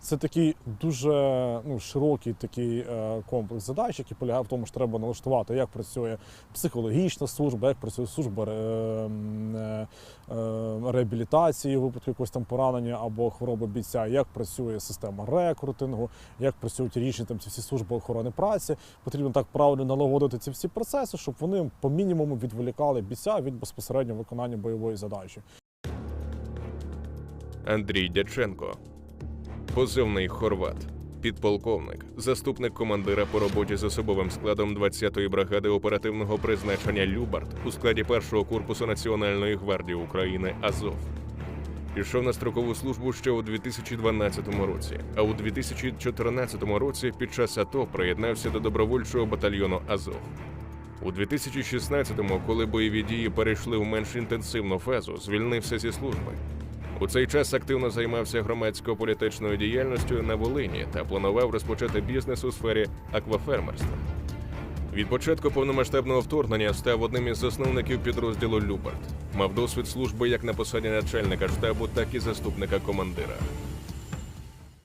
Це такий дуже ну, широкий такий е, комплекс задач, який полягає в тому, що треба налаштувати, як працює психологічна служба, як працює служба е, е, реабілітації у випадку якогось там поранення або хвороби бійця, як працює система рекрутингу, як працюють різні там ці всі служби охорони праці. Потрібно так правильно налагодити ці всі процеси, щоб вони по мінімуму відволікали бійця від безпосередньо виконання бойової задачі. Андрій Дяченко, позивний Хорват, підполковник, заступник командира по роботі з особовим складом 20-ї бригади оперативного призначення Любард у складі першого корпусу Національної гвардії України Азов. Пішов на строкову службу ще у 2012 році, а у 2014 році під час АТО приєднався до добровольчого батальйону Азов. У 2016-му, коли бойові дії перейшли в менш інтенсивну фазу, звільнився зі служби. У цей час активно займався громадсько-політичною діяльністю на Волині та планував розпочати бізнес у сфері аквафермерства. Від початку повномасштабного вторгнення став одним із засновників підрозділу Любард. Мав досвід служби як на посаді начальника штабу, так і заступника командира.